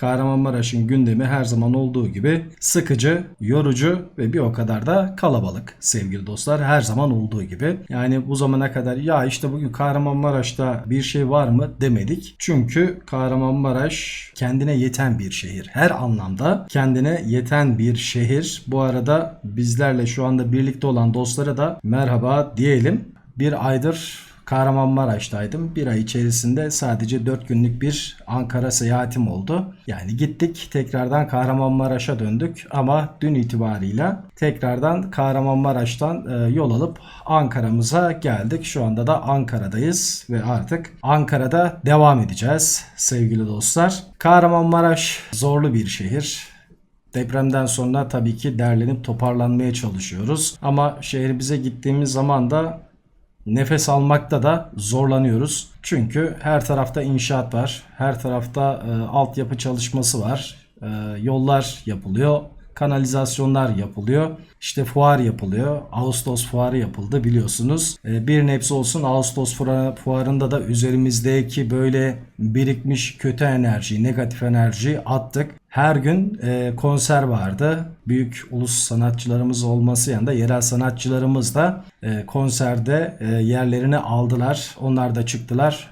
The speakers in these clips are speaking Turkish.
Kahramanmaraş'ın gündemi her zaman olduğu gibi sıkıcı, yorucu ve bir o kadar da kalabalık sevgili dostlar. Her zaman olduğu gibi. Yani bu zamana kadar ya işte bugün Kahramanmaraş'ta bir şey var mı demedik. Çünkü Kahramanmaraş kendine yeten bir şehir. Her anlamda kendine yeten bir şehir. Bu arada bizlerle şu anda birlikte olan dostlara da merhaba diyelim. Bir aydır Kahramanmaraş'taydım. Bir ay içerisinde sadece 4 günlük bir Ankara seyahatim oldu. Yani gittik tekrardan Kahramanmaraş'a döndük ama dün itibarıyla tekrardan Kahramanmaraş'tan e, yol alıp Ankara'mıza geldik. Şu anda da Ankara'dayız ve artık Ankara'da devam edeceğiz sevgili dostlar. Kahramanmaraş zorlu bir şehir. Depremden sonra tabii ki derlenip toparlanmaya çalışıyoruz. Ama şehrimize gittiğimiz zaman da nefes almakta da zorlanıyoruz. Çünkü her tarafta inşaat var. Her tarafta e, altyapı çalışması var. E, yollar yapılıyor. Kanalizasyonlar yapılıyor. İşte fuar yapılıyor. Ağustos fuarı yapıldı biliyorsunuz. E, bir nebze olsun Ağustos fuarı- fuarında da üzerimizdeki böyle birikmiş kötü enerji, negatif enerji attık. Her gün e, konser vardı. Büyük ulus sanatçılarımız olması yanında yerel sanatçılarımız da e, konserde e, yerlerini aldılar. Onlar da çıktılar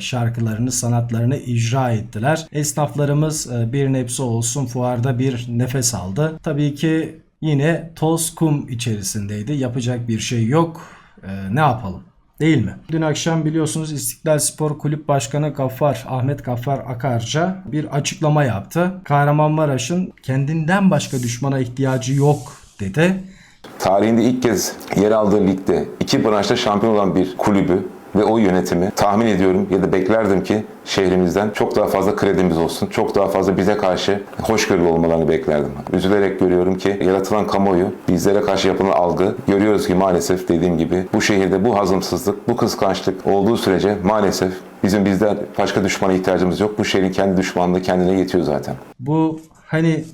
şarkılarını, sanatlarını icra ettiler. Esnaflarımız e, bir nebze olsun fuarda bir nefes aldı. Tabii ki yine toz kum içerisindeydi. Yapacak bir şey yok. E, ne yapalım? Değil mi? Dün akşam biliyorsunuz İstiklal Spor Kulüp Başkanı Gaffar, Ahmet Gaffar Akarca bir açıklama yaptı. Kahramanmaraş'ın kendinden başka düşmana ihtiyacı yok dedi. Tarihinde ilk kez yer aldığı ligde iki branşta şampiyon olan bir kulübü ve o yönetimi tahmin ediyorum ya da beklerdim ki şehrimizden çok daha fazla kredimiz olsun. Çok daha fazla bize karşı hoşgörülü olmalarını beklerdim. Üzülerek görüyorum ki yaratılan kamuoyu bizlere karşı yapılan algı görüyoruz ki maalesef dediğim gibi bu şehirde bu hazımsızlık, bu kıskançlık olduğu sürece maalesef bizim bizden başka düşmana ihtiyacımız yok. Bu şehrin kendi düşmanlığı kendine yetiyor zaten. Bu hani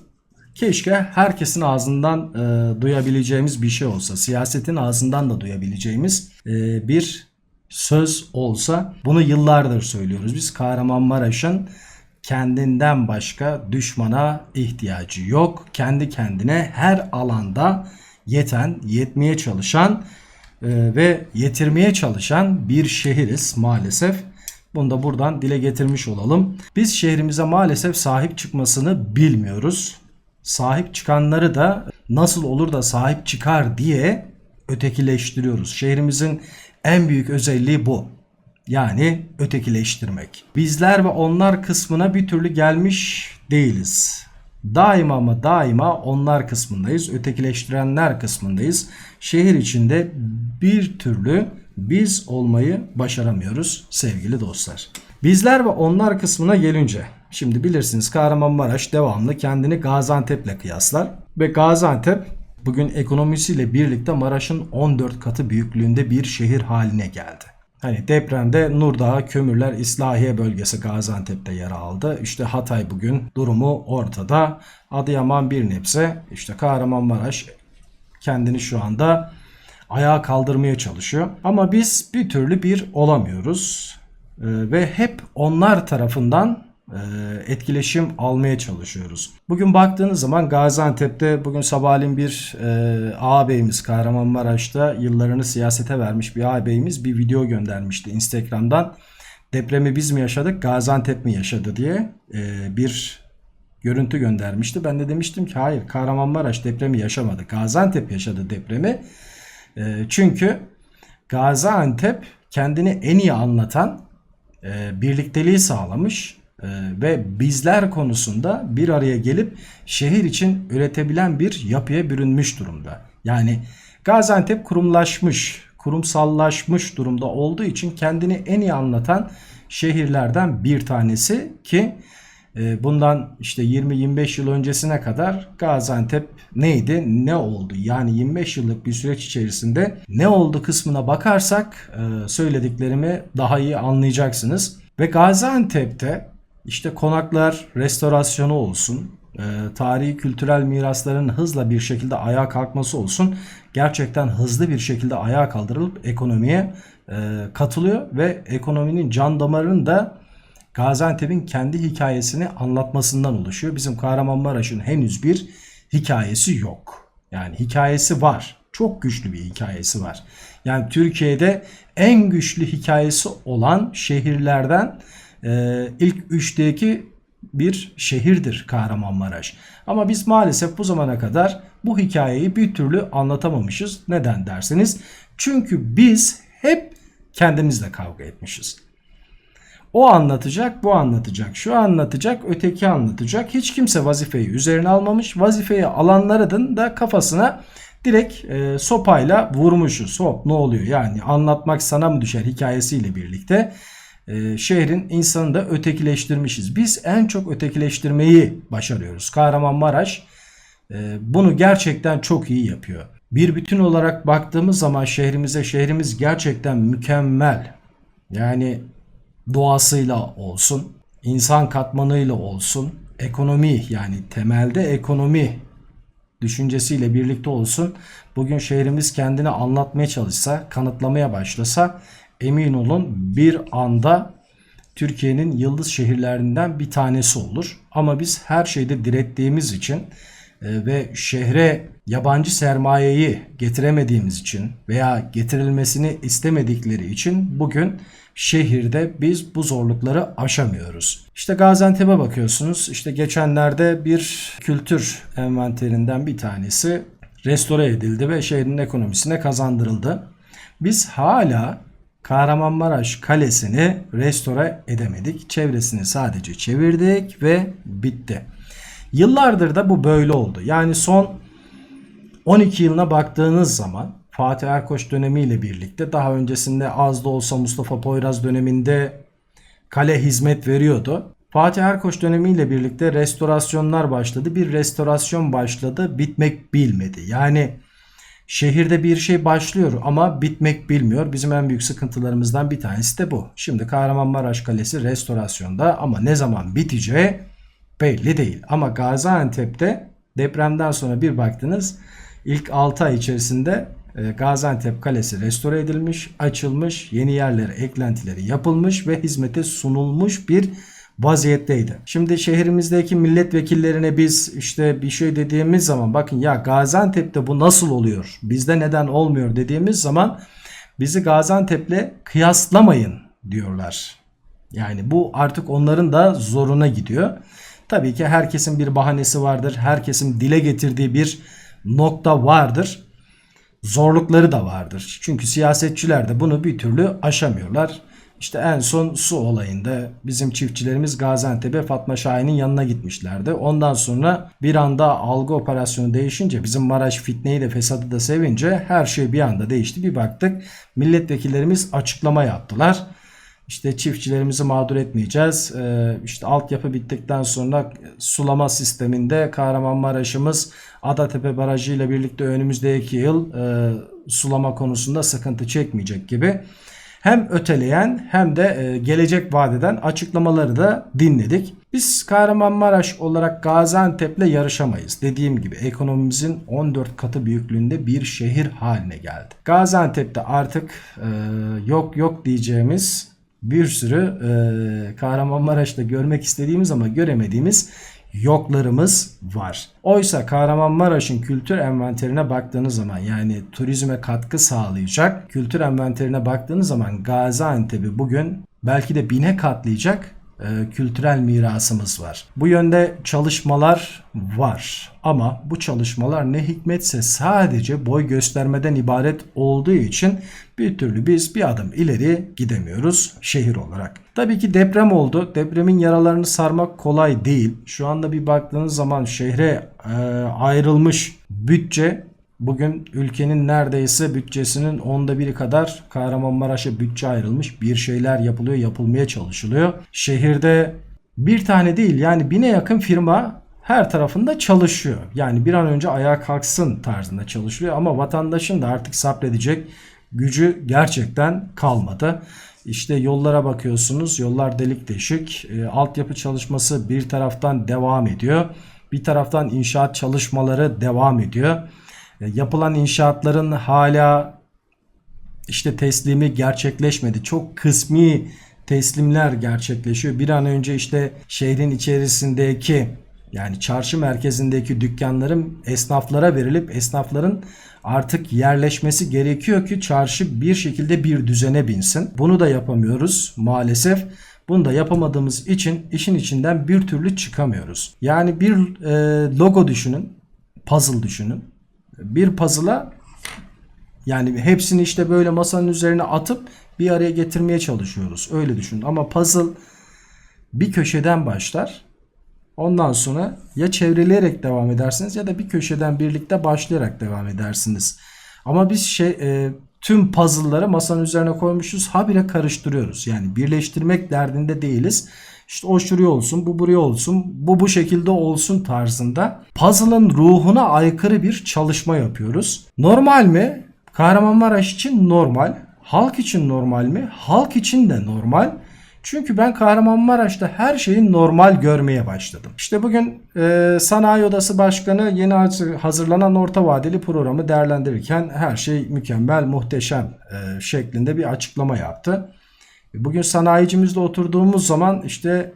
keşke herkesin ağzından e, duyabileceğimiz bir şey olsa. Siyasetin ağzından da duyabileceğimiz e, bir söz olsa. Bunu yıllardır söylüyoruz. Biz Kahramanmaraş'ın kendinden başka düşmana ihtiyacı yok. Kendi kendine her alanda yeten, yetmeye çalışan e, ve yetirmeye çalışan bir şehiriz maalesef. Bunu da buradan dile getirmiş olalım. Biz şehrimize maalesef sahip çıkmasını bilmiyoruz. Sahip çıkanları da nasıl olur da sahip çıkar diye ötekileştiriyoruz. Şehrimizin en büyük özelliği bu. Yani ötekileştirmek. Bizler ve onlar kısmına bir türlü gelmiş değiliz. Daima ama daima onlar kısmındayız. Ötekileştirenler kısmındayız. Şehir içinde bir türlü biz olmayı başaramıyoruz sevgili dostlar. Bizler ve onlar kısmına gelince şimdi bilirsiniz Kahramanmaraş devamlı kendini Gaziantep'le kıyaslar ve Gaziantep bugün ekonomisiyle birlikte Maraş'ın 14 katı büyüklüğünde bir şehir haline geldi. Hani depremde Nurdağ, Kömürler, İslahiye bölgesi Gaziantep'te yer aldı. İşte Hatay bugün durumu ortada. Adıyaman bir nebze. İşte Kahramanmaraş kendini şu anda ayağa kaldırmaya çalışıyor. Ama biz bir türlü bir olamıyoruz. Ee, ve hep onlar tarafından etkileşim almaya çalışıyoruz. Bugün baktığınız zaman Gaziantep'te bugün sabahleyin bir e, ağabeyimiz Kahramanmaraş'ta yıllarını siyasete vermiş bir ağabeyimiz bir video göndermişti Instagram'dan. Depremi biz mi yaşadık Gaziantep mi yaşadı diye e, bir görüntü göndermişti. Ben de demiştim ki hayır Kahramanmaraş depremi yaşamadı. Gaziantep yaşadı depremi. E, çünkü Gaziantep kendini en iyi anlatan e, birlikteliği sağlamış e, ve bizler konusunda bir araya gelip şehir için üretebilen bir yapıya bürünmüş durumda. Yani Gaziantep kurumlaşmış, kurumsallaşmış durumda olduğu için kendini en iyi anlatan şehirlerden bir tanesi ki e, bundan işte 20-25 yıl öncesine kadar Gaziantep neydi, ne oldu? Yani 25 yıllık bir süreç içerisinde ne oldu kısmına bakarsak e, söylediklerimi daha iyi anlayacaksınız. Ve Gaziantep'te işte konaklar restorasyonu olsun, e, tarihi kültürel mirasların hızla bir şekilde ayağa kalkması olsun. Gerçekten hızlı bir şekilde ayağa kaldırılıp ekonomiye e, katılıyor ve ekonominin can damarını da Gaziantep'in kendi hikayesini anlatmasından oluşuyor. Bizim Kahramanmaraş'ın henüz bir hikayesi yok. Yani hikayesi var. Çok güçlü bir hikayesi var. Yani Türkiye'de en güçlü hikayesi olan şehirlerden e, ilk üçteki bir şehirdir Kahramanmaraş. Ama biz maalesef bu zamana kadar bu hikayeyi bir türlü anlatamamışız. Neden derseniz çünkü biz hep kendimizle kavga etmişiz. O anlatacak, bu anlatacak, şu anlatacak, öteki anlatacak. Hiç kimse vazifeyi üzerine almamış. Vazifeyi alanların da kafasına direkt e, sopayla vurmuşuz. Hop ne oluyor? Yani anlatmak sana mı düşer hikayesiyle birlikte e, şehrin insanı da ötekileştirmişiz. Biz en çok ötekileştirmeyi başarıyoruz. Kahramanmaraş e, bunu gerçekten çok iyi yapıyor. Bir bütün olarak baktığımız zaman şehrimize şehrimiz gerçekten mükemmel. Yani doğasıyla olsun, insan katmanıyla olsun, ekonomi yani temelde ekonomi düşüncesiyle birlikte olsun. Bugün şehrimiz kendini anlatmaya çalışsa, kanıtlamaya başlasa emin olun bir anda Türkiye'nin yıldız şehirlerinden bir tanesi olur. Ama biz her şeyde direttiğimiz için e, ve şehre yabancı sermayeyi getiremediğimiz için veya getirilmesini istemedikleri için bugün şehirde biz bu zorlukları aşamıyoruz. İşte Gaziantep'e bakıyorsunuz. İşte geçenlerde bir kültür envanterinden bir tanesi restore edildi ve şehrin ekonomisine kazandırıldı. Biz hala Kahramanmaraş Kalesi'ni restore edemedik. Çevresini sadece çevirdik ve bitti. Yıllardır da bu böyle oldu. Yani son 12 yılına baktığınız zaman Fatih Erkoç dönemiyle birlikte daha öncesinde az da olsa Mustafa Poyraz döneminde kale hizmet veriyordu. Fatih Erkoç dönemiyle birlikte restorasyonlar başladı. Bir restorasyon başladı, bitmek bilmedi. Yani şehirde bir şey başlıyor ama bitmek bilmiyor. Bizim en büyük sıkıntılarımızdan bir tanesi de bu. Şimdi Kahramanmaraş Kalesi restorasyonda ama ne zaman biteceği belli değil. Ama Gaziantep'te depremden sonra bir baktınız ilk 6 ay içerisinde e, Gaziantep Kalesi restore edilmiş, açılmış, yeni yerlere eklentileri yapılmış ve hizmete sunulmuş bir vaziyetteydi. Şimdi şehrimizdeki milletvekillerine biz işte bir şey dediğimiz zaman bakın ya Gaziantep'te bu nasıl oluyor? Bizde neden olmuyor dediğimiz zaman bizi Gaziantep'le kıyaslamayın diyorlar. Yani bu artık onların da zoruna gidiyor. Tabii ki herkesin bir bahanesi vardır. Herkesin dile getirdiği bir nokta vardır. Zorlukları da vardır. Çünkü siyasetçiler de bunu bir türlü aşamıyorlar. İşte en son su olayında bizim çiftçilerimiz Gaziantep'e Fatma Şahin'in yanına gitmişlerdi. Ondan sonra bir anda algı operasyonu değişince bizim Maraş fitneyi de fesadı da sevince her şey bir anda değişti. Bir baktık milletvekillerimiz açıklama yaptılar. İşte çiftçilerimizi mağdur etmeyeceğiz. Ee, işte altyapı bittikten sonra sulama sisteminde Kahramanmaraş'ımız Adatepe Barajı ile birlikte önümüzdeki yıl e, sulama konusunda sıkıntı çekmeyecek gibi hem öteleyen hem de e, gelecek vadeden açıklamaları da dinledik. Biz Kahramanmaraş olarak Gaziantep'le yarışamayız. Dediğim gibi ekonomimizin 14 katı büyüklüğünde bir şehir haline geldi. Gaziantep'te artık e, yok yok diyeceğimiz bir sürü e, Kahramanmaraş'ta görmek istediğimiz ama göremediğimiz yoklarımız var. Oysa Kahramanmaraş'ın kültür envanterine baktığınız zaman yani turizme katkı sağlayacak kültür envanterine baktığınız zaman Gaziantep'i bugün belki de bine katlayacak e, kültürel mirasımız var. Bu yönde çalışmalar var ama bu çalışmalar ne hikmetse sadece boy göstermeden ibaret olduğu için bir türlü biz bir adım ileri gidemiyoruz şehir olarak. Tabii ki deprem oldu. Depremin yaralarını sarmak kolay değil. Şu anda bir baktığınız zaman şehre e, ayrılmış bütçe Bugün ülkenin neredeyse bütçesinin onda biri kadar Kahramanmaraş'a bütçe ayrılmış. Bir şeyler yapılıyor, yapılmaya çalışılıyor. Şehirde bir tane değil yani bine yakın firma her tarafında çalışıyor. Yani bir an önce ayağa kalksın tarzında çalışılıyor ama vatandaşın da artık sabredecek gücü gerçekten kalmadı. İşte yollara bakıyorsunuz. Yollar delik deşik. E, altyapı çalışması bir taraftan devam ediyor. Bir taraftan inşaat çalışmaları devam ediyor. Yapılan inşaatların hala işte teslimi gerçekleşmedi. Çok kısmi teslimler gerçekleşiyor. Bir an önce işte şehrin içerisindeki yani çarşı merkezindeki dükkanların esnaflara verilip esnafların artık yerleşmesi gerekiyor ki çarşı bir şekilde bir düzene binsin. Bunu da yapamıyoruz maalesef. Bunu da yapamadığımız için işin içinden bir türlü çıkamıyoruz. Yani bir e, logo düşünün, puzzle düşünün. Bir puzzle'a yani hepsini işte böyle masanın üzerine atıp bir araya getirmeye çalışıyoruz. Öyle düşün. Ama puzzle bir köşeden başlar. Ondan sonra ya çevreleyerek devam edersiniz ya da bir köşeden birlikte başlayarak devam edersiniz. Ama biz şey e, tüm puzzle'ları masanın üzerine koymuşuz. Habire karıştırıyoruz. Yani birleştirmek derdinde değiliz. İşte o şuraya olsun, bu buraya olsun, bu bu şekilde olsun tarzında. Puzzle'ın ruhuna aykırı bir çalışma yapıyoruz. Normal mi? Kahramanmaraş için normal. Halk için normal mi? Halk için de normal. Çünkü ben Kahramanmaraş'ta her şeyi normal görmeye başladım. İşte bugün e, Sanayi Odası Başkanı yeni hazır- hazırlanan orta vadeli programı değerlendirirken her şey mükemmel, muhteşem e, şeklinde bir açıklama yaptı. Bugün sanayicimizle oturduğumuz zaman işte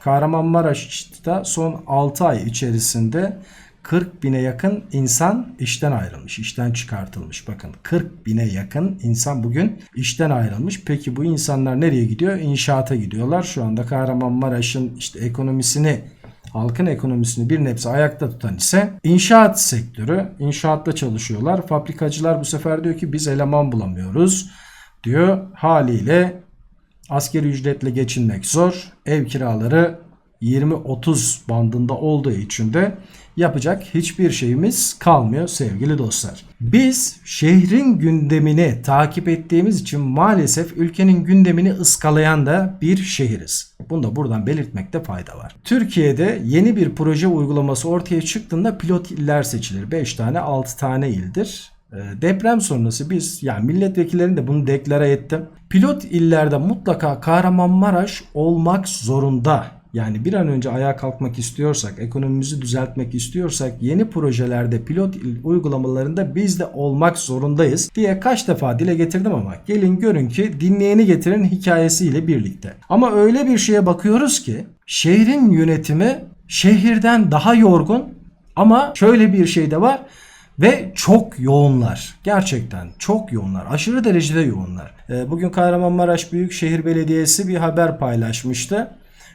Kahramanmaraş'ta son 6 ay içerisinde 40 bine yakın insan işten ayrılmış, işten çıkartılmış. Bakın 40 bine yakın insan bugün işten ayrılmış. Peki bu insanlar nereye gidiyor? İnşaata gidiyorlar. Şu anda Kahramanmaraş'ın işte ekonomisini halkın ekonomisini bir nebze ayakta tutan ise inşaat sektörü. İnşaatta çalışıyorlar. Fabrikacılar bu sefer diyor ki biz eleman bulamıyoruz diyor. Haliyle Askeri ücretle geçinmek zor. Ev kiraları 20-30 bandında olduğu için de yapacak hiçbir şeyimiz kalmıyor sevgili dostlar. Biz şehrin gündemini takip ettiğimiz için maalesef ülkenin gündemini ıskalayan da bir şehiriz. Bunu da buradan belirtmekte fayda var. Türkiye'de yeni bir proje uygulaması ortaya çıktığında pilot iller seçilir. 5 tane 6 tane ildir. Ee, Deprem sonrası biz yani milletvekillerini de bunu deklare ettim. Pilot illerde mutlaka Kahramanmaraş olmak zorunda. Yani bir an önce ayağa kalkmak istiyorsak, ekonomimizi düzeltmek istiyorsak yeni projelerde pilot il uygulamalarında biz de olmak zorundayız diye kaç defa dile getirdim ama gelin görün ki dinleyeni getirin hikayesiyle birlikte. Ama öyle bir şeye bakıyoruz ki şehrin yönetimi şehirden daha yorgun ama şöyle bir şey de var. Ve çok yoğunlar. Gerçekten çok yoğunlar. Aşırı derecede yoğunlar. Ee, Bugün Kahramanmaraş Büyükşehir Belediyesi bir haber paylaşmıştı.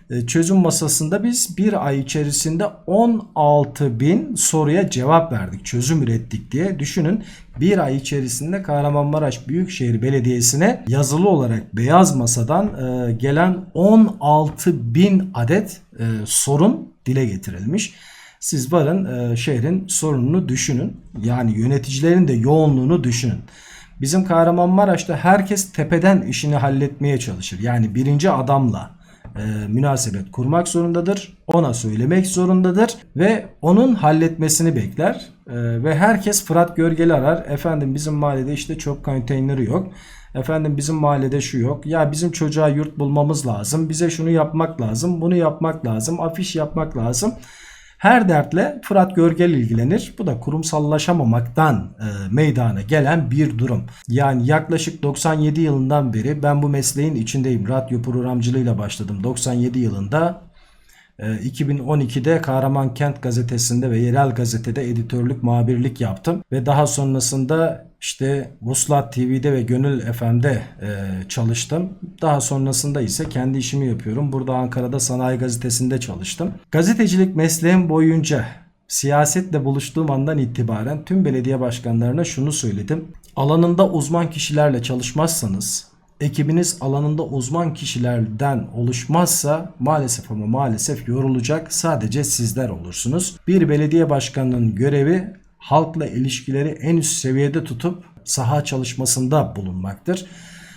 Ee, Çözüm masasında biz bir ay içerisinde 16 bin soruya cevap verdik. Çözüm ürettik diye. Düşünün bir ay içerisinde Kahramanmaraş Büyükşehir Belediyesi'ne yazılı olarak beyaz masadan e, gelen 16 bin adet e, sorun dile getirilmiş. Siz varın e, şehrin sorununu düşünün. Yani yöneticilerin de yoğunluğunu düşünün. Bizim Kahramanmaraş'ta herkes tepeden işini halletmeye çalışır. Yani birinci adamla e, münasebet kurmak zorundadır. Ona söylemek zorundadır ve onun halletmesini bekler. E, ve herkes Fırat Görgeli arar. Efendim bizim mahallede işte çöp konteyneri yok. Efendim bizim mahallede şu yok. Ya bizim çocuğa yurt bulmamız lazım. Bize şunu yapmak lazım. Bunu yapmak lazım. Afiş yapmak lazım. Her dertle Fırat Görgel ilgilenir. Bu da kurumsallaşamamaktan e, meydana gelen bir durum. Yani yaklaşık 97 yılından beri ben bu mesleğin içindeyim. Radyo programcılığıyla başladım. 97 yılında e, 2012'de Kahraman Kent gazetesinde ve yerel gazetede editörlük, muhabirlik yaptım. Ve daha sonrasında işte Vuslat TV'de ve Gönül FM'de e, çalıştım. Daha sonrasında ise kendi işimi yapıyorum. Burada Ankara'da Sanayi Gazetesi'nde çalıştım. Gazetecilik mesleğim boyunca siyasetle buluştuğum andan itibaren tüm belediye başkanlarına şunu söyledim. Alanında uzman kişilerle çalışmazsanız, ekibiniz alanında uzman kişilerden oluşmazsa maalesef ama maalesef yorulacak sadece sizler olursunuz. Bir belediye başkanının görevi halkla ilişkileri en üst seviyede tutup saha çalışmasında bulunmaktır.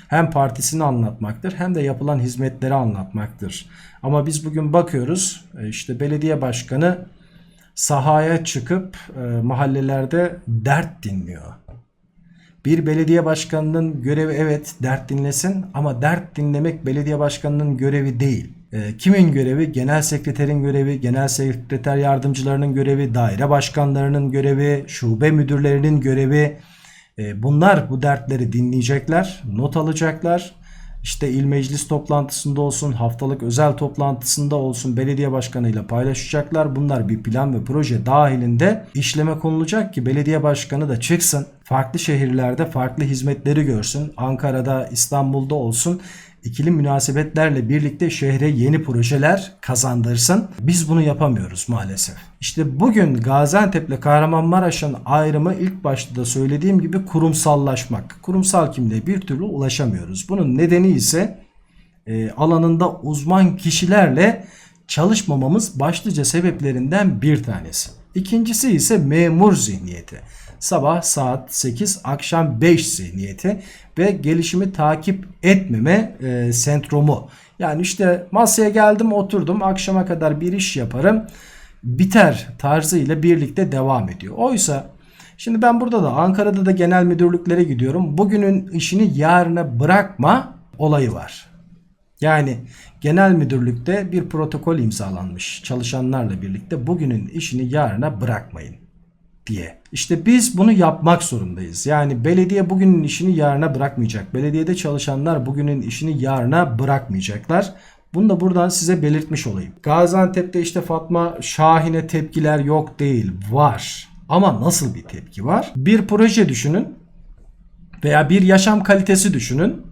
Hem partisini anlatmaktır hem de yapılan hizmetleri anlatmaktır. Ama biz bugün bakıyoruz e, işte belediye başkanı sahaya çıkıp e, mahallelerde dert dinliyor. Bir belediye başkanının görevi evet dert dinlesin ama dert dinlemek belediye başkanının görevi değil. E, kimin görevi? Genel sekreterin görevi, genel sekreter yardımcılarının görevi, daire başkanlarının görevi, şube müdürlerinin görevi. E, bunlar bu dertleri dinleyecekler, not alacaklar. işte il meclis toplantısında olsun, haftalık özel toplantısında olsun belediye başkanıyla paylaşacaklar. Bunlar bir plan ve proje dahilinde işleme konulacak ki belediye başkanı da çıksın. Farklı şehirlerde farklı hizmetleri görsün. Ankara'da, İstanbul'da olsun ikili münasebetlerle birlikte şehre yeni projeler kazandırsın. Biz bunu yapamıyoruz maalesef. İşte bugün Gaziantep ile Kahramanmaraş'ın ayrımı ilk başta da söylediğim gibi kurumsallaşmak. Kurumsal kimliğe bir türlü ulaşamıyoruz. Bunun nedeni ise e, alanında uzman kişilerle çalışmamamız başlıca sebeplerinden bir tanesi. İkincisi ise memur zihniyeti. Sabah saat 8, akşam 5 zihniyeti ve gelişimi takip etmeme e, sendromu. Yani işte masaya geldim oturdum akşama kadar bir iş yaparım biter tarzıyla birlikte devam ediyor. Oysa şimdi ben burada da Ankara'da da genel müdürlüklere gidiyorum. Bugünün işini yarına bırakma olayı var. Yani genel müdürlükte bir protokol imzalanmış çalışanlarla birlikte bugünün işini yarına bırakmayın diye. İşte biz bunu yapmak zorundayız. Yani belediye bugünün işini yarına bırakmayacak. Belediyede çalışanlar bugünün işini yarına bırakmayacaklar. Bunu da buradan size belirtmiş olayım. Gaziantep'te işte Fatma Şahin'e tepkiler yok değil. Var. Ama nasıl bir tepki var? Bir proje düşünün veya bir yaşam kalitesi düşünün.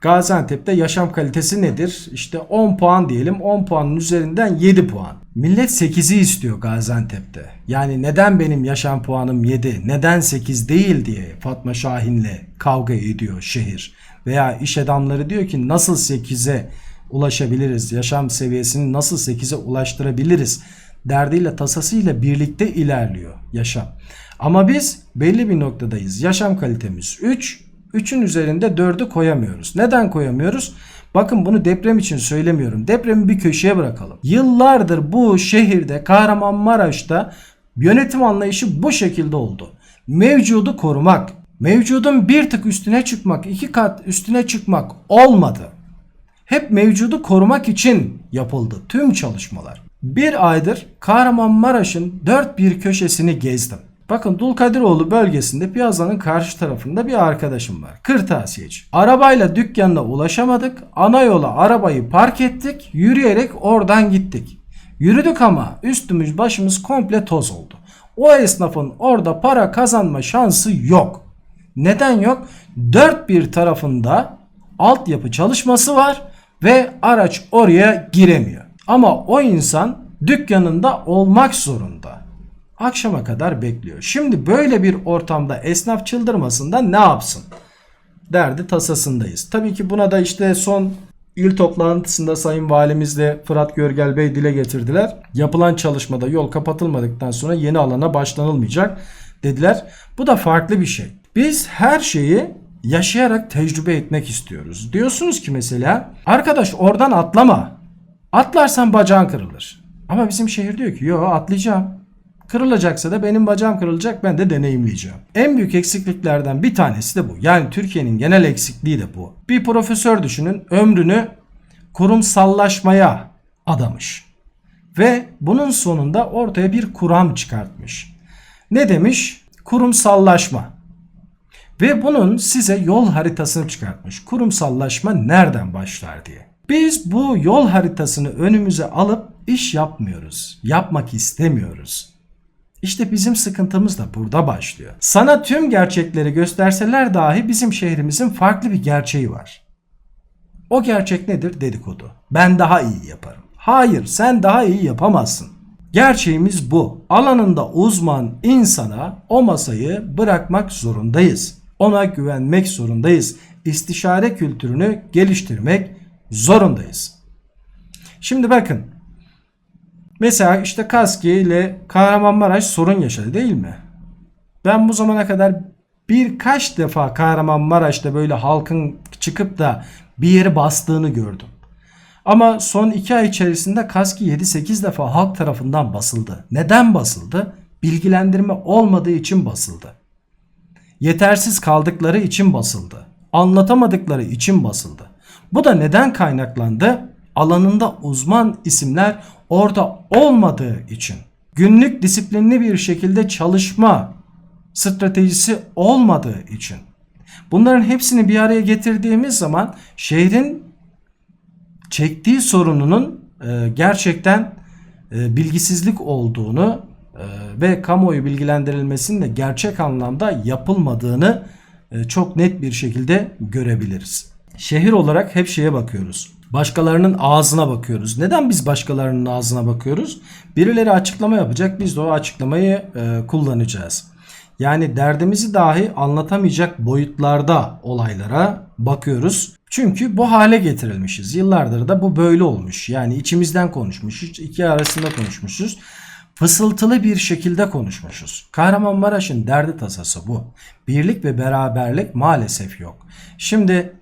Gaziantep'te yaşam kalitesi nedir? İşte 10 puan diyelim. 10 puanın üzerinden 7 puan. Millet 8'i istiyor Gaziantep'te. Yani neden benim yaşam puanım 7, neden 8 değil diye Fatma Şahin'le kavga ediyor şehir. Veya iş adamları diyor ki nasıl 8'e ulaşabiliriz? Yaşam seviyesini nasıl 8'e ulaştırabiliriz? Derdiyle tasasıyla birlikte ilerliyor yaşam. Ama biz belli bir noktadayız. Yaşam kalitemiz 3. 3'ün üzerinde 4'ü koyamıyoruz. Neden koyamıyoruz? Bakın bunu deprem için söylemiyorum. Depremi bir köşeye bırakalım. Yıllardır bu şehirde Kahramanmaraş'ta yönetim anlayışı bu şekilde oldu. Mevcudu korumak, mevcudun bir tık üstüne çıkmak, iki kat üstüne çıkmak olmadı. Hep mevcudu korumak için yapıldı tüm çalışmalar. Bir aydır Kahramanmaraş'ın dört bir köşesini gezdim. Bakın Dulkadiroğlu bölgesinde piyasanın karşı tarafında bir arkadaşım var. Kırtasiyeci. Arabayla dükkanına ulaşamadık. Ana yola arabayı park ettik. Yürüyerek oradan gittik. Yürüdük ama üstümüz başımız komple toz oldu. O esnafın orada para kazanma şansı yok. Neden yok? Dört bir tarafında altyapı çalışması var ve araç oraya giremiyor. Ama o insan dükkanında olmak zorunda akşama kadar bekliyor. Şimdi böyle bir ortamda esnaf çıldırmasından ne yapsın? Derdi tasasındayız. Tabii ki buna da işte son il toplantısında Sayın Valimizle Fırat Görgel Bey dile getirdiler. Yapılan çalışmada yol kapatılmadıktan sonra yeni alana başlanılmayacak dediler. Bu da farklı bir şey. Biz her şeyi yaşayarak tecrübe etmek istiyoruz. Diyorsunuz ki mesela arkadaş oradan atlama. Atlarsan bacağın kırılır. Ama bizim şehir diyor ki yo atlayacağım. Kırılacaksa da benim bacağım kırılacak ben de deneyimleyeceğim. En büyük eksikliklerden bir tanesi de bu. Yani Türkiye'nin genel eksikliği de bu. Bir profesör düşünün ömrünü kurumsallaşmaya adamış. Ve bunun sonunda ortaya bir kuram çıkartmış. Ne demiş? Kurumsallaşma. Ve bunun size yol haritasını çıkartmış. Kurumsallaşma nereden başlar diye. Biz bu yol haritasını önümüze alıp iş yapmıyoruz. Yapmak istemiyoruz. İşte bizim sıkıntımız da burada başlıyor. Sana tüm gerçekleri gösterseler dahi bizim şehrimizin farklı bir gerçeği var. O gerçek nedir? Dedikodu. Ben daha iyi yaparım. Hayır, sen daha iyi yapamazsın. Gerçeğimiz bu. Alanında uzman insana o masayı bırakmak zorundayız. Ona güvenmek zorundayız. İstişare kültürünü geliştirmek zorundayız. Şimdi bakın Mesela işte Kaski ile Kahramanmaraş sorun yaşadı değil mi? Ben bu zamana kadar birkaç defa Kahramanmaraş'ta böyle halkın çıkıp da bir yeri bastığını gördüm. Ama son 2 ay içerisinde Kaski 7-8 defa halk tarafından basıldı. Neden basıldı? Bilgilendirme olmadığı için basıldı. Yetersiz kaldıkları için basıldı. Anlatamadıkları için basıldı. Bu da neden kaynaklandı? Alanında uzman isimler orada olmadığı için günlük disiplinli bir şekilde çalışma stratejisi olmadığı için Bunların hepsini bir araya getirdiğimiz zaman şehrin çektiği sorununun e, gerçekten e, bilgisizlik olduğunu e, ve kamuoyu bilgilendirilmesinin de gerçek anlamda yapılmadığını çok net bir şekilde görebiliriz. Şehir olarak hep şeye bakıyoruz. Başkalarının ağzına bakıyoruz. Neden biz başkalarının ağzına bakıyoruz? Birileri açıklama yapacak. Biz de o açıklamayı e, kullanacağız. Yani derdimizi dahi anlatamayacak boyutlarda olaylara bakıyoruz. Çünkü bu hale getirilmişiz. Yıllardır da bu böyle olmuş. Yani içimizden konuşmuşuz, iki arasında konuşmuşuz. Fısıltılı bir şekilde konuşmuşuz. Kahramanmaraş'ın derdi tasası bu. Birlik ve beraberlik maalesef yok. Şimdi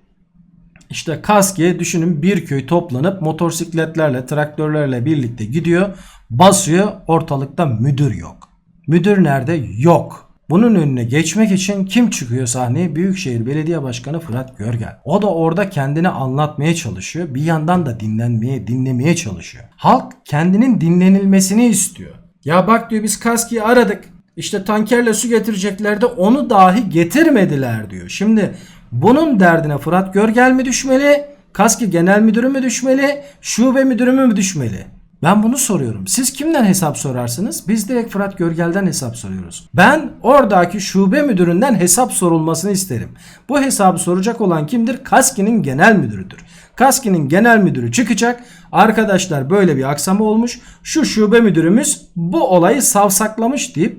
işte Kaski'ye düşünün bir köy toplanıp motosikletlerle, traktörlerle birlikte gidiyor. Basıyor ortalıkta müdür yok. Müdür nerede? Yok. Bunun önüne geçmek için kim çıkıyor sahneye? Büyükşehir Belediye Başkanı Fırat Görgel. O da orada kendini anlatmaya çalışıyor. Bir yandan da dinlenmeye, dinlemeye çalışıyor. Halk kendinin dinlenilmesini istiyor. Ya bak diyor biz Kaski'yi aradık. İşte tankerle su getireceklerdi onu dahi getirmediler diyor. Şimdi bunun derdine Fırat Görgel mi düşmeli? Kaski Genel Müdürü mü düşmeli? Şube Müdürü mü düşmeli? Ben bunu soruyorum. Siz kimden hesap sorarsınız? Biz direkt Fırat Görgel'den hesap soruyoruz. Ben oradaki şube müdüründen hesap sorulmasını isterim. Bu hesabı soracak olan kimdir? Kaski'nin genel müdürüdür. Kaski'nin genel müdürü çıkacak. Arkadaşlar böyle bir aksama olmuş. Şu şube müdürümüz bu olayı savsaklamış deyip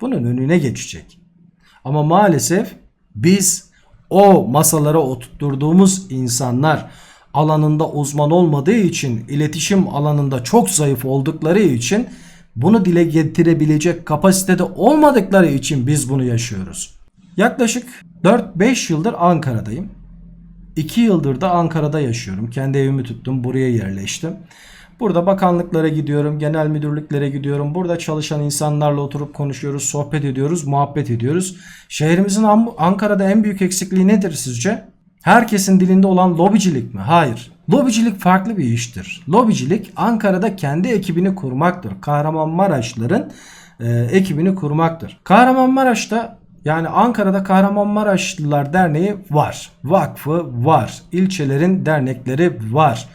bunun önüne geçecek. Ama maalesef biz o masalara oturtturduğumuz insanlar alanında uzman olmadığı için, iletişim alanında çok zayıf oldukları için bunu dile getirebilecek kapasitede olmadıkları için biz bunu yaşıyoruz. Yaklaşık 4-5 yıldır Ankara'dayım. 2 yıldır da Ankara'da yaşıyorum. Kendi evimi tuttum, buraya yerleştim. Burada bakanlıklara gidiyorum, genel müdürlüklere gidiyorum. Burada çalışan insanlarla oturup konuşuyoruz, sohbet ediyoruz, muhabbet ediyoruz. Şehrimizin An- Ankara'da en büyük eksikliği nedir sizce? Herkesin dilinde olan lobicilik mi? Hayır. Lobicilik farklı bir iştir. Lobicilik Ankara'da kendi ekibini kurmaktır. Kahramanmaraşlıların e, ekibini kurmaktır. Kahramanmaraş'ta yani Ankara'da Kahramanmaraşlılar Derneği var. Vakfı var. İlçelerin dernekleri var.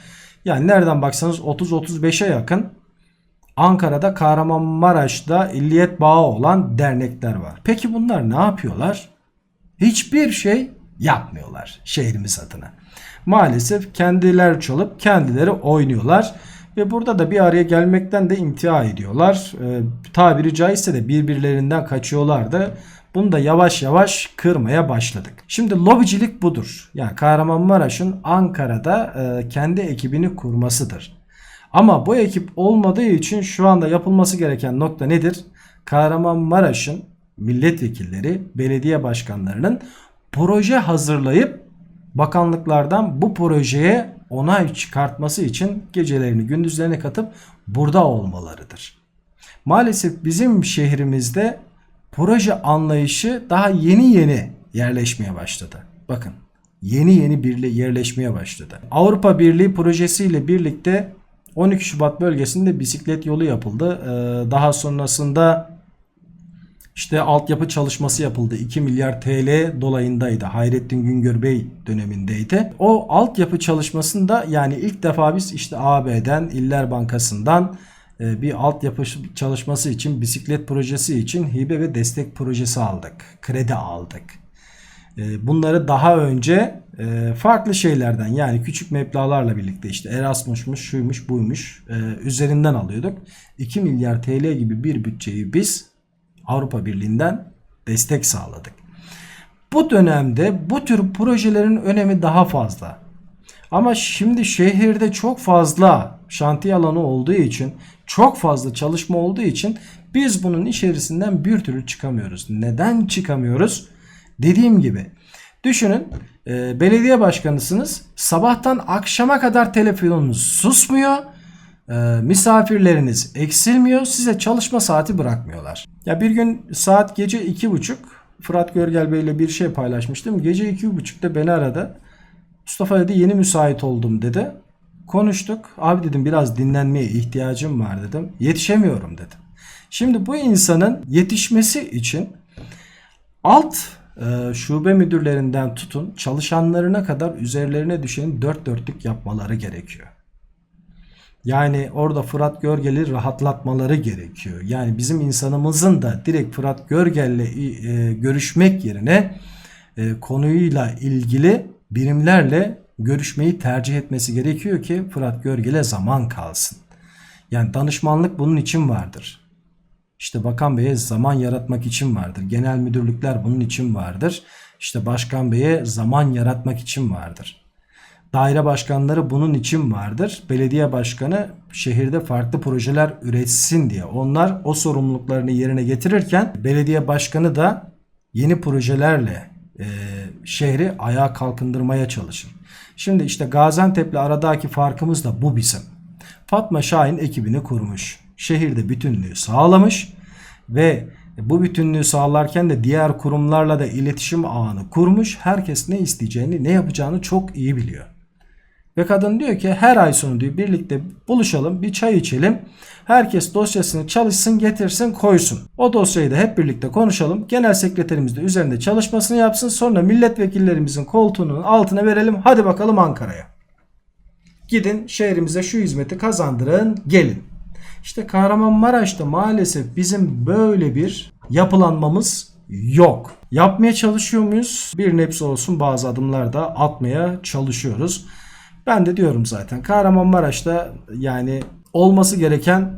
Yani nereden baksanız 30-35'e yakın Ankara'da Kahramanmaraş'ta illiyet bağı olan dernekler var. Peki bunlar ne yapıyorlar? Hiçbir şey yapmıyorlar şehrimiz adına. Maalesef kendiler çalıp kendileri oynuyorlar. Ve burada da bir araya gelmekten de imtia ediyorlar. Ee, tabiri caizse de birbirlerinden kaçıyorlardı. Bunu da yavaş yavaş kırmaya başladık. Şimdi lobicilik budur. Yani Kahramanmaraş'ın Ankara'da e, kendi ekibini kurmasıdır. Ama bu ekip olmadığı için şu anda yapılması gereken nokta nedir? Kahramanmaraş'ın milletvekilleri, belediye başkanlarının proje hazırlayıp bakanlıklardan bu projeye onay çıkartması için gecelerini gündüzlerini katıp burada olmalarıdır. Maalesef bizim şehrimizde proje anlayışı daha yeni yeni yerleşmeye başladı. Bakın yeni yeni birli yerleşmeye başladı. Avrupa Birliği projesiyle birlikte 12 Şubat bölgesinde bisiklet yolu yapıldı. Ee, daha sonrasında işte altyapı çalışması yapıldı. 2 milyar TL dolayındaydı. Hayrettin Güngör Bey dönemindeydi. O altyapı çalışmasında yani ilk defa biz işte AB'den, İller Bankası'ndan bir altyapı çalışması için bisiklet projesi için hibe ve destek projesi aldık. Kredi aldık. E, Bunları daha önce e, farklı şeylerden yani küçük meblağlarla birlikte işte Erasmus'muş, şuymuş, buymuş üzerinden alıyorduk. 2 milyar TL gibi bir bütçeyi biz Avrupa Birliği'nden destek sağladık. Bu dönemde bu tür projelerin önemi daha fazla. Ama şimdi şehirde çok fazla şantiye alanı olduğu için, çok fazla çalışma olduğu için biz bunun içerisinden bir türlü çıkamıyoruz. Neden çıkamıyoruz? Dediğim gibi düşünün e, belediye başkanısınız. Sabahtan akşama kadar telefonunuz susmuyor. E, misafirleriniz eksilmiyor. Size çalışma saati bırakmıyorlar. Ya bir gün saat gece iki buçuk Fırat Görgel Bey ile bir şey paylaşmıştım. Gece iki buçukta beni aradı. Mustafa dedi yeni müsait oldum dedi. Konuştuk. Abi dedim biraz dinlenmeye ihtiyacım var dedim. Yetişemiyorum dedim. Şimdi bu insanın yetişmesi için alt e, şube müdürlerinden tutun çalışanlarına kadar üzerlerine düşeni dört dörtlük yapmaları gerekiyor. Yani orada Fırat Görgel'i rahatlatmaları gerekiyor. Yani bizim insanımızın da direkt Fırat Görgel'le e, görüşmek yerine e, konuyla ilgili birimlerle görüşmeyi tercih etmesi gerekiyor ki Fırat Görgel'e zaman kalsın. Yani danışmanlık bunun için vardır. İşte bakan beye zaman yaratmak için vardır. Genel müdürlükler bunun için vardır. İşte başkan beye zaman yaratmak için vardır. Daire başkanları bunun için vardır. Belediye başkanı şehirde farklı projeler üretsin diye. Onlar o sorumluluklarını yerine getirirken belediye başkanı da yeni projelerle e, şehri ayağa kalkındırmaya çalışır. Şimdi işte Gaziantep'le aradaki farkımız da bu bizim. Fatma Şahin ekibini kurmuş. Şehirde bütünlüğü sağlamış ve bu bütünlüğü sağlarken de diğer kurumlarla da iletişim ağını kurmuş. Herkes ne isteyeceğini, ne yapacağını çok iyi biliyor. Ve kadın diyor ki her ay sonu diyor birlikte buluşalım bir çay içelim. Herkes dosyasını çalışsın getirsin koysun. O dosyayı da hep birlikte konuşalım. Genel sekreterimiz de üzerinde çalışmasını yapsın. Sonra milletvekillerimizin koltuğunun altına verelim. Hadi bakalım Ankara'ya. Gidin şehrimize şu hizmeti kazandırın gelin. İşte Kahramanmaraş'ta maalesef bizim böyle bir yapılanmamız yok. Yapmaya çalışıyor muyuz? Bir nebze olsun bazı adımlar da atmaya çalışıyoruz. Ben de diyorum zaten Kahramanmaraş'ta yani olması gereken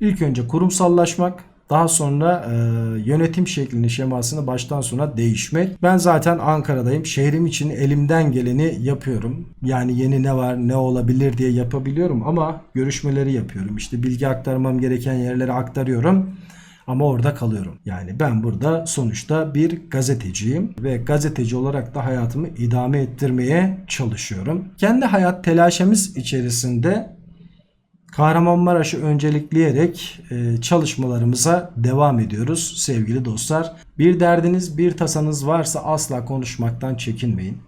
ilk önce kurumsallaşmak, daha sonra e, yönetim şeklini, şemasını baştan sona değişmek. Ben zaten Ankara'dayım. Şehrim için elimden geleni yapıyorum. Yani yeni ne var, ne olabilir diye yapabiliyorum ama görüşmeleri yapıyorum. İşte bilgi aktarmam gereken yerlere aktarıyorum. Ama orada kalıyorum. Yani ben burada sonuçta bir gazeteciyim ve gazeteci olarak da hayatımı idame ettirmeye çalışıyorum. Kendi hayat telaşemiz içerisinde Kahramanmaraş'ı öncelikleyerek e, çalışmalarımıza devam ediyoruz sevgili dostlar. Bir derdiniz, bir tasanız varsa asla konuşmaktan çekinmeyin.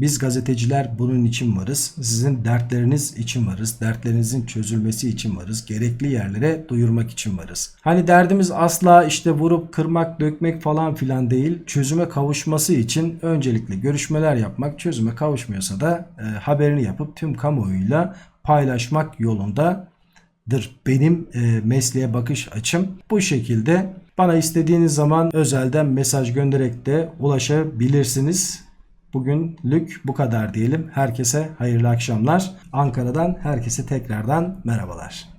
Biz gazeteciler bunun için varız. Sizin dertleriniz için varız. Dertlerinizin çözülmesi için varız. Gerekli yerlere duyurmak için varız. Hani derdimiz asla işte vurup kırmak, dökmek falan filan değil. Çözüme kavuşması için öncelikle görüşmeler yapmak, çözüme kavuşmuyorsa da e, haberini yapıp tüm kamuoyuyla paylaşmak yolundadır. Benim e, mesleğe bakış açım bu şekilde. Bana istediğiniz zaman özelden mesaj göndererek de ulaşabilirsiniz. Bugünlük bu kadar diyelim. Herkese hayırlı akşamlar. Ankara'dan herkese tekrardan merhabalar.